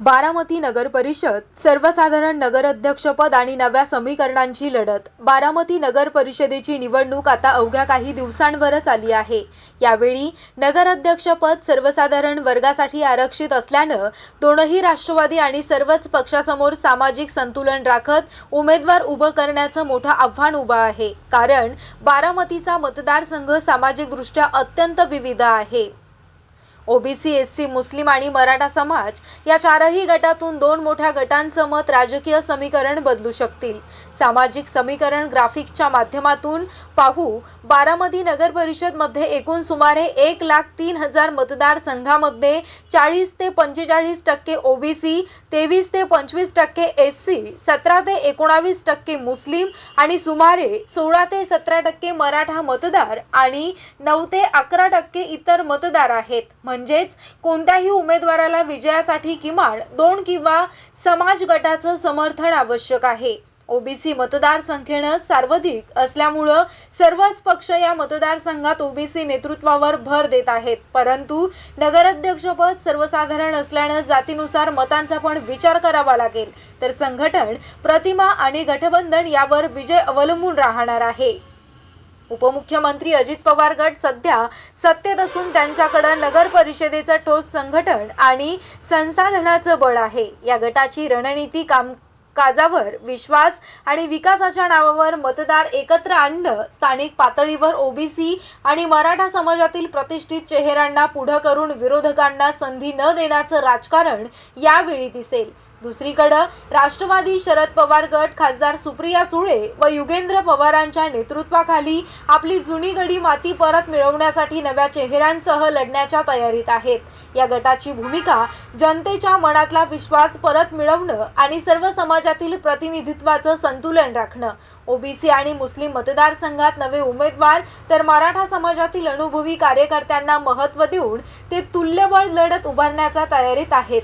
बारामती नगर परिषद सर्वसाधारण नगराध्यक्षपद आणि नव्या समीकरणांची लढत. बारामती नगर परिषदेची निवडणूक आता अवघ्या काही दिवसांवरच आली आहे. यावेळी नगराध्यक्षपद सर्वसाधारण वर्गासाठी आरक्षित असल्यानं दोनही राष्ट्रवादी आणि सर्वच पक्षासमोर सामाजिक संतुलन राखत उमेदवार उभं करण्याचं मोठं आव्हान उभं आहे. कारण बारामतीचा मतदारसंघ सामाजिकदृष्ट्या अत्यंत विविध आहे. ओबीसी एस सी मुस्लिम आणि मराठा समाज या चारही गटातून दोन मोठ्या गटांचं मत राजकीय समीकरण बदलू शकतील. सामाजिक समीकरण ग्राफिक्सच्या माध्यमातून पाहू बारामती नगर परिषदमध्ये एकूण सुमारे एक लाख तीन हजार मतदारसंघामध्ये चाळीस ते पंचेचाळीस टक्के ओबीसी तेवीस ते पंचवीस टक्के एस सी सतरा ते एकोणावीस टक्के मुस्लिम आणि सुमारे सोळा ते सतरा टक्के मराठा मतदार आणि नऊ ते अकरा टक्के इतर मतदार आहेत. म्हणजेच कोणत्याही उमेदवाराला विजयासाठी किमान दोन किंवा समाज गटाचं समर्थन आवश्यक आहे. ओबीसी मतदारसंख्येनं सर्वाधिक असल्यामुळं सर्वच पक्ष या मतदारसंघात ओबीसी नेतृत्वावर भर देत आहेत. परंतु नगराध्यक्षपद सर्वसाधारण असल्यानं जातीनुसार मतांचा पण विचार करावा लागेल. तर संघटन प्रतिमा आणि गठबंधन यावर विजय अवलंबून राहणार आहे. उपमुख्यमंत्री अजित पवार गट सध्या सत्तेत असून त्यांच्याकडं नगर परिषदेचं ठोस संघटन आणि संसाधनाचं बळ आहे. या गटाची रणनीती काम काजावर विश्वास आणि विकासाच्या नावावर मतदार एकत्र आणणं स्थानिक पातळीवर ओबीसी आणि मराठा समाजातील प्रतिष्ठित चेहऱ्यांना पुढं करून विरोधकांना संधी न देण्याचं राजकारण यावेळी दिसेल. दुसरीकडं राष्ट्रवादी शरद पवार गट खासदार सुप्रिया सुळे व युगेंद्र पवारांच्या नेतृत्वाखाली आपली जुनी गडी माती परत मिळवण्यासाठी नव्या चेहऱ्यांसह लढण्याच्या तयारीत आहेत. या गटाची भूमिका जनतेच्या मनातला विश्वास परत मिळवणं आणि सर्व समाजातील प्रतिनिधित्वाचं संतुलन राखणं. ओबीसी आणि मुस्लिम मतदारसंघात नवे उमेदवार तर मराठा समाजातील अनुभवी कार्यकर्त्यांना महत्त्व देऊन ते तुल्यबळ लढत उभारण्याच्या तयारीत आहेत.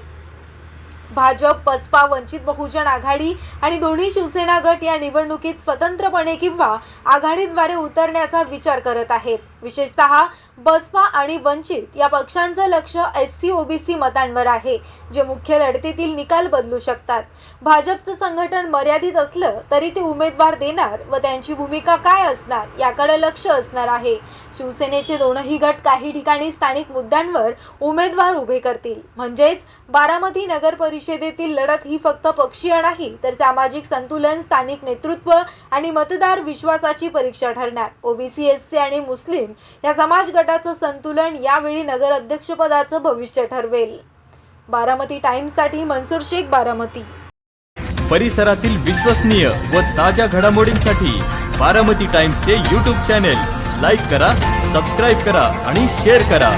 भाजप बसपा वंचित बहुजन आघाडी आणि दोन्ही शिवसेना गट या निवडणुकीत स्वतंत्रपणे किंवा आघाडीद्वारे उतरण्याचा विचार करत आहेत. विशेषतः बसपा आणि वंचित या पक्षांचं लक्ष एस सी ओबीसी मतांवर आहे जे मुख्य लढतीतील निकाल बदलू शकतात. भाजपचं संघटन मर्यादित असलं तरी ते उमेदवार देणार व त्यांची भूमिका काय असणार याकडे लक्ष असणार आहे. शिवसेनेचे दोनही गट काही ठिकाणी स्थानिक मुद्द्यांवर उमेदवार उभे करतील. म्हणजेच बारामती नगर परिषद परिषदेतील लढत ही फक्त पक्षीय नाही तर सामाजिक संतुलन स्थानिक नेतृत्व आणि मतदार विश्वासाची परीक्षा ठरणार. ओबीसी एससी आणि मुस्लिम या समाज गटाचं संतुलन यावेळी नगर अध्यक्षपदाचं भविष्य ठरवेल. बारामती टाइम्ससाठी मनसूर शेख बारामती. परिसरातील विश्वसनीय व ताज्या घडामोडींसाठी बारामती टाइम्सचे यूट्यूब चॅनेल लाईक करा सबस्क्राईब करा आणि शेअर करा.